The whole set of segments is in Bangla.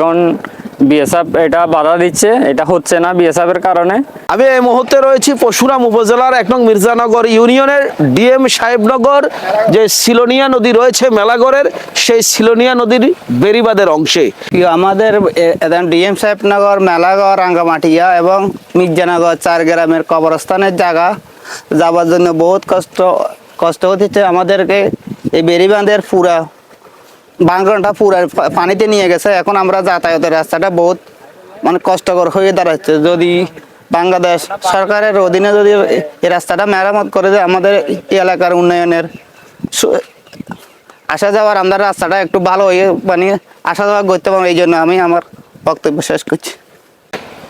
এখন বিএসএফ এটা বাধা দিচ্ছে এটা হচ্ছে না বিএসএফ এর কারণে। আমি এই মুহূর্তে রয়েছি পশুরাম উপজেলার এক নং মির্জানগর ইউনিয়নের ডিএম সাহেবনগর যে সিলোনিয়া নদী রয়েছে মেলাগড়ের সেই সিলোনিয়া নদীর বেরিবাদের অংশে। কি আমাদের ডিএম সাহেবনগর মেলাগড় রাঙ্গামাটিয়া এবং মির্জানগর চার গ্রামের কবরস্থানের জায়গা। যাবার জন্য বহুত কষ্ট কষ্ট হচ্ছে আমাদেরকে এই বেরিবাঁধের পুরা বাংলাটা পুরা পানিতে নিয়ে গেছে। এখন আমরা যাতায়াতের রাস্তাটা বহুত মানে কষ্টকর হয়ে দাঁড়াচ্ছে। যদি বাংলাদেশ সরকারের অধীনে যদি এই রাস্তাটা মেরামত করে দেয় আমাদের এলাকার উন্নয়নের আসা যাওয়ার আমরা রাস্তাটা একটু ভালো হয়ে মানে আসা যাওয়া করতে পারব, এই জন্য আমি আমার বক্তব্য শেষ করছি।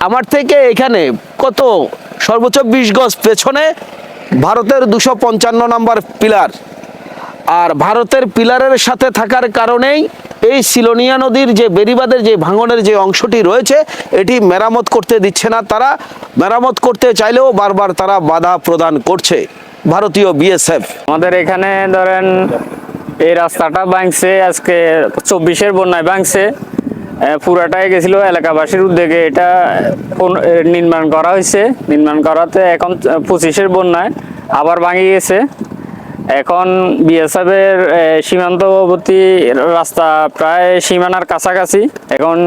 আমার থেকে এখানে কত? সর্বোচ্চ বিশ গজ পেছনে ভারতের দুশো পঞ্চান্ন নম্বর পিলার। আর ভারতের পিলারের সাথে থাকার কারণেই এই সিলোনিয়া নদীর যে বেরিবাদের যে ভাঙনের যে অংশটি রয়েছে, এটি মেরামত করতে দিচ্ছে না তারা। মেরামত করতে চাইলেও বারবার তারা বাধা প্রদান করছে ভারতীয় বিএসএফ। আমাদের এখানে ধরেন এই রাস্তাটা ভাঙছে, আজকে চব্বিশের বন্যায় ভাঙছে। পুরাটাই গেছিল এলাকাবাসীর উদ্যোগে। এটা নির্মাণ করা হয়েছে। নির্মাণ করাতে এখন পঁচিশের বন্যায় আবার ভাঙে গেছে। এখন বিএসএফ এর সীমান্তবর্তী রাস্তা প্রায় সীমানার কাছাকাছি। এখন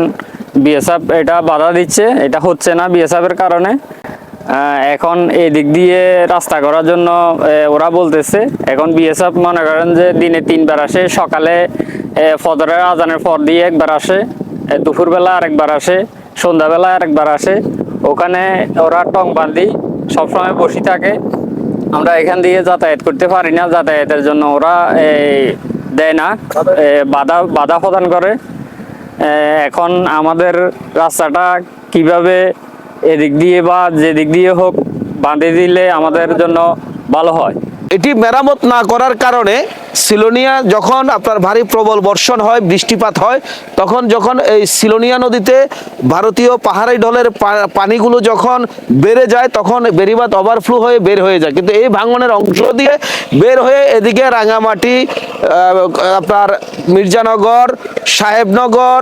বিএসএফ এটা বাধা দিচ্ছে এটা হচ্ছে না বিএসএফ এর কারণে। এখন এই দিক দিয়ে রাস্তা করার জন্য ওরা বলতেছে এখন বিএসএফ মনে করেন যে দিনে তিনবার আসে সকালে এ, ফজরের আজানের পর দিয়ে একবার আসে দুপুরবেলা আরেকবার আসে সন্ধ্যাবেলা আরেকবার আসে। ওখানে ওরা টং বান্ধি সবসময় বসে থাকে। আমরা এখান দিয়ে যাতায়াত করতে পারি না। যাতায়াতের জন্য ওরা দেয় না। বাধা বাধা প্রদান করে। এখন আমাদের রাস্তাটা কীভাবে এদিক দিয়ে বা যেদিক দিয়ে হোক বাঁধে দিলে আমাদের জন্য ভালো হয়। এটি মেরামত না করার কারণে সিলোনিয়া যখন আপনার ভারী প্রবল বর্ষণ হয়, বৃষ্টিপাত হয়, তখন যখন এই সিলোনিয়া নদীতে ভারতীয় পাহাড়ি ঢলের পানিগুলো যখন বেড়ে যায়, তখন বেরিবাদ ওভারফ্লো হয়ে বের হয়ে যায়। কিন্তু এই ভাঙনের অংশ দিয়ে বের হয়ে এদিকে রাঙামাটি আপনার মির্জানগর, সাহেবনগর,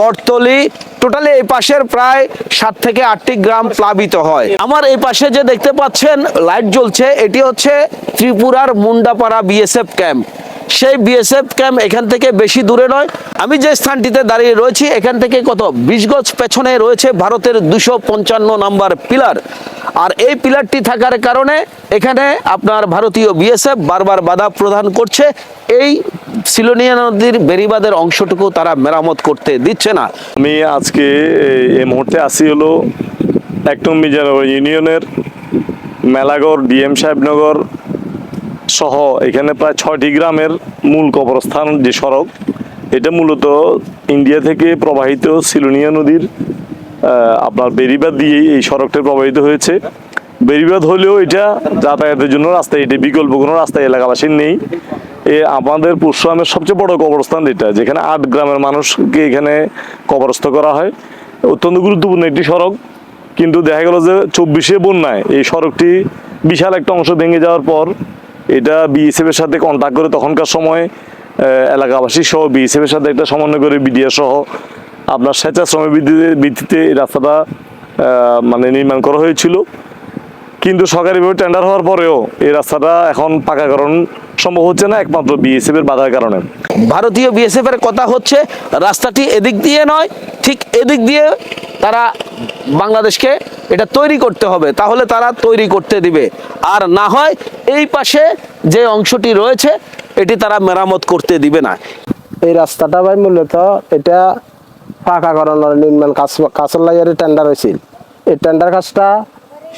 বটতলি, টোটালি এই পাশের প্রায় সাত থেকে আটটি গ্রাম প্লাবিত হয়। আমার এই পাশে যে দেখতে পাচ্ছেন, লাইট জ্বলছে, এটি হচ্ছে ত্রিপুরার মুন্ডাপাড়া বিএসএফ ক্যাম্প সেই বিএসএফ ক্যাম্প এখান থেকে বেশি দূরে নয়। আমি যে স্থানটিতে দাঁড়িয়ে রয়েছি, এখান থেকে কত? বিশ গজ পেছনে রয়েছে ভারতের দুশো পঞ্চান্ন নাম্বার পিলার। আর এই পিলারটি থাকার কারণে এখানে আপনার ভারতীয় বিএসএফ বারবার বাধা প্রদান করছে। এই সিলোনিয়া নদীর বেরিবাদের অংশটুকু তারা মেরামত করতে দিচ্ছে না। আমি আজকে এই- মুহূর্তে আসি হলো এক নং মির্জানগর ইউনিয়নের মেলাগড়, ডিএম সাহেবনগর সহ এখানে প্রায় ছয়টি গ্রামের মূল কবরস্থান যে সড়ক, এটা মূলত ইন্ডিয়া থেকে প্রবাহিত সিলোনিয়া নদীর আপনার বেরিবাদ দিয়েই এই সড়কটা প্রবাহিত হয়েছে। বেরিবাদ হলেও এটা যাতায়াতের জন্য রাস্তা, এটা বিকল্প কোনো রাস্তা, এলাকাবাসীর নেই। এ আমাদের পরশুরামের সবচেয়ে বড় কবরস্থান এটা, যেখানে আট গ্রামের মানুষকে এখানে কবরস্থ করা হয়। অত্যন্ত গুরুত্বপূর্ণ একটি সড়ক, কিন্তু দেখা গেল যে চব্বিশে বন্যায় এই সড়কটি বিশাল একটা অংশ ভেঙে যাওয়ার পর এটা বিএসএফ এর সাথে কন্ট্যাক্ট করে তখনকার সময়ে এলাকাবাসী সহ বিএসএফ এর সাথে একটা সমন্বয় করে বিডিআর সহ আপনার স্বেচ্ছাশ্রমের ভিত্তিতে ভিত্তিতে এই রাস্তাটা মানে নির্মাণ করা হয়েছিল। কিন্তু সরকারিভাবে টেন্ডার হওয়ার পরেও এই রাস্তাটা এখন পাকাকরণ সম্ভব হচ্ছে না একমাত্র বিএসএফ এর বাধার কারণে। ভারতীয় বিএসএফ এর কথা হচ্ছে রাস্তাটি এদিক দিয়ে নয় ঠিক এদিক দিয়ে তারা বাংলাদেশকে এটা তৈরি করতে হবে তাহলে তারা তৈরি করতে দিবে। আর না হয় এই পাশে যে অংশটি রয়েছে এটি তারা মেরামত করতে দিবে না। এই রাস্তাটা ভাই মূলত এটা পাকা করানোর নির্মাণ কাজ কাজের লাইয়ারে টেন্ডার হয়েছিল। এই টেন্ডার কাজটা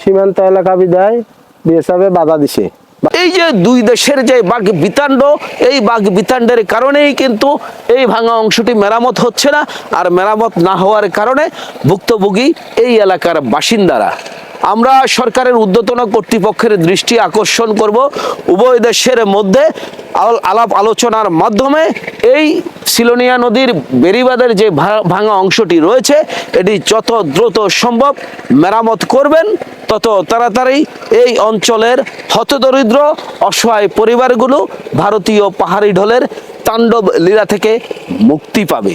সীমান্ত এলাকা বিদায়, বিএসএফে বাধা দিছে। এই যে দুই দেশের যে বাঘ বিতাণ্ড, এই বাঘ বিতাণ্ডের কারণেই কিন্তু এই ভাঙা অংশটি মেরামত হচ্ছে না, আর মেরামত না হওয়ার কারণে ভুক্তভোগী এই এলাকার বাসিন্দারা। আমরা সরকারের উদ্যতন কর্তৃপক্ষের দৃষ্টি আকর্ষণ করব। উভয় দেশের মধ্যে আল- আলাপ আলোচনার মাধ্যমে এই সিলোনিয়া নদীর বেরিবাদের যে ভাঙা অংশটি রয়েছে, এটি যত দ্রুত সম্ভব মেরামত করবেন, তত তাড়াতাড়ি এই অঞ্চলের হতদরিদ্র, অসহায় পরিবারগুলো ভারতীয় পাহাড়ি ঢলের তাণ্ডব লীলা থেকে মুক্তি পাবে।